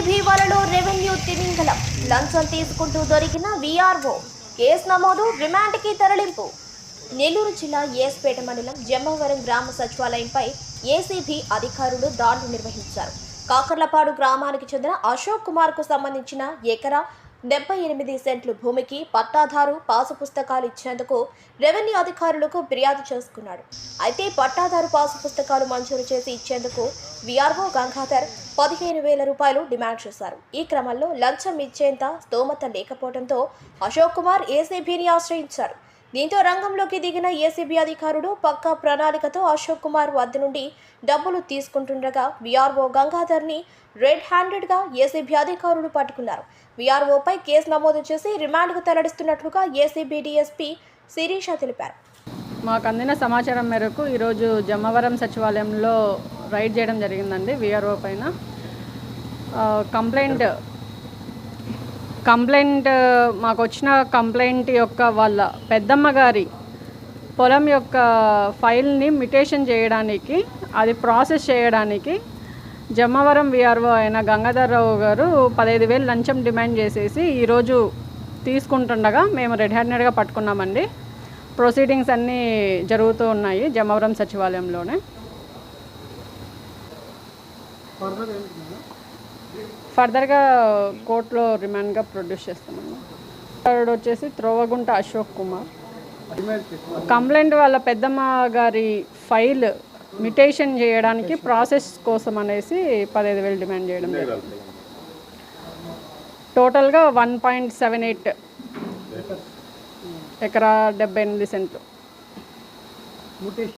ACB revenue తిమింగలం. లంచం తీసుకుంటూ దొరికిన విఆర్ఓ. కేసు నమోదు రిమాండ్కి తరలింపు. నెల్లూరు జిల్లా ఏస్పేట మండలం జమ్మవరం గ్రామ సచివాలయంపై ఏసీబీ అధికారులు దాడులు నిర్వహించారు. కాకర్లపాడు గ్రామానికి చెందిన అశోక్ కుమార్కు సంబంధించిన ఎకరా డెబ్బై ఎనిమిది సెంట్లు భూమికి పట్టాదారు పాసు పుస్తకాలు ఇచ్చేందుకు రెవెన్యూ అధికారులకు ఫిర్యాదు చేసుకున్నాడు. అయితే పట్టాదారు పాసు పుస్తకాలు మంజూరు చేసి ఇచ్చేందుకు విఆర్ఓ గంగాధర్ పదిహేను వేల రూపాయలు డిమాండ్ చేశారు. ఈ క్రమంలో లంచం ఇచ్చేంత స్తోమత లేకపోవడంతో అశోక్ కుమార్ ఏసీబీని ఆశ్రయించారు. దీంతో రంగంలోకి దిగిన ఏసీబీ అధికారులు పక్కా ప్రణాళికతో అశోక్ కుమార్ వద్ద నుండి డబ్బులు తీసుకుంటుండగా విఆర్ఓ గంగాధర్ని రెడ్ హ్యాండెడ్గా ఏసీబీ అధికారులు పట్టుకున్నారు. విఆర్ఓపై కేసు నమోదు చేసి రిమాండ్కు తరలిస్తున్నట్లుగా ఏసీబీ డీఎస్పీ శిరీష తెలిపారు. మాకు అందిన సమాచారం మేరకు ఈరోజు జమ్మవరం సచివాలయంలో రైడ్ చేయడం జరిగిందండి విఆర్ఓ పైన. కంప్లైంట్ కంప్లైంట్ మాకు వచ్చిన కంప్లైంట్ యొక్క వాళ్ళ పెద్దమ్మ గారి పొలం యొక్క ఫైల్ని మిటేషన్ చేయడానికి అది ప్రాసెస్ చేయడానికి జమ్మవరం విఆర్ఓ అయిన గంగాధర్రావు గారు పదహైదు వేలు లంచం డిమాండ్ చేసేసి ఈరోజు తీసుకుంటుండగా మేము రెడ్ హ్యాండెడ్గా పట్టుకున్నామండి. ప్రొసీడింగ్స్ అన్నీ జరుగుతూ ఉన్నాయి జమ్మవరం సచివాలయంలోనే. ఫర్దర్గా కోర్టులో రిమాండ్గా ప్రొడ్యూస్ చేస్తామండి థర్డ్ వచ్చేసి త్రోవగుంట అశోక్ కుమార్. కంప్లైంట్ వాళ్ళ పెద్దమ్మ గారి ఫైల్ మిటేషన్ చేయడానికి ప్రాసెస్ కోసం అనేసి పదహైదు వేలు డిమాండ్ చేయడం జరిగింది. టోటల్గా వన్ పాయింట్ సెవెన్ ఎయిట్ ఎకరా డెబ్బై ఎనిమిది సెంట్లు.